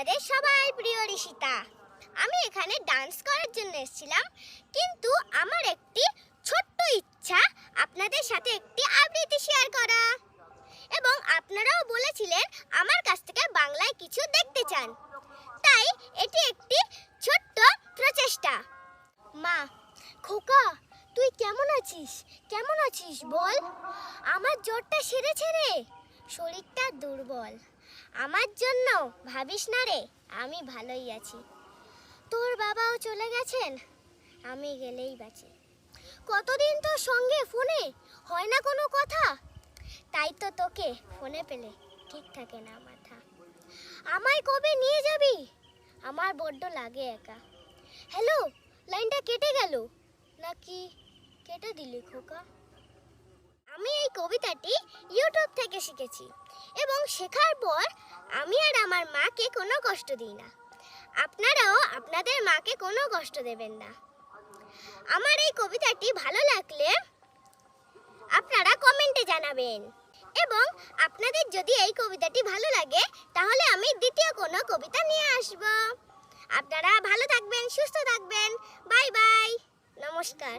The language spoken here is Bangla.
আপনাদের সবাই প্রিয় ঋষিতা। আমি এখানে ডান্স করার জন্য এসেছিলাম, কিন্তু আমার একটি ছোট্ট ইচ্ছা আপনাদের সাথে একটি আবৃত্তি শেয়ার করা। এবং আপনারাও বলেছিলেন আমার কাছ থেকে বাংলায় কিছু দেখতে চান। তাই এটি একটি ছোট্ট প্রচেষ্টা। মা, খোকা, তুই কেমন আছিস? কেমন আছিস বল? আমার জ্বরটা সেরেছে রে। শরীরটা দুর্বল। আমার জন্য ভাবিস না রে, আমি ভালোই আছি। তোর বাবাও চলে গেছেন? আমি গেলেই বাঁচি। কতদিন তোর সঙ্গে ফোনে? হয় না কোনো কথা? তাই তো তোকে ফোনে পেলে, ঠিক থাকে না মাথা। আমায় কবে নিয়ে যাবি? আমার বড্ড লাগে একা। হ্যালো, লাইনটা কেটে গেল। নাকি কেটে দিলি খোকা? কবিতাটি ইউটিউব থেকে শিখেছি এবং শেখার পর আমি আর আমার মাকে কোনো কষ্ট দিই না। আপনারাও আপনাদের মাকে কোনো কষ্ট দেবেন না। আমার এই কবিতাটি ভালো লাগলে আপনারা কমেন্টে জানাবেন এবং আপনাদের যদি এই কবিতাটি ভালো লাগে তাহলে আমি দ্বিতীয় কোনো কবিতা নিয়ে আসব। আপনারা ভালো থাকবেন, সুস্থ থাকবেন। Bye bye. নমস্কার।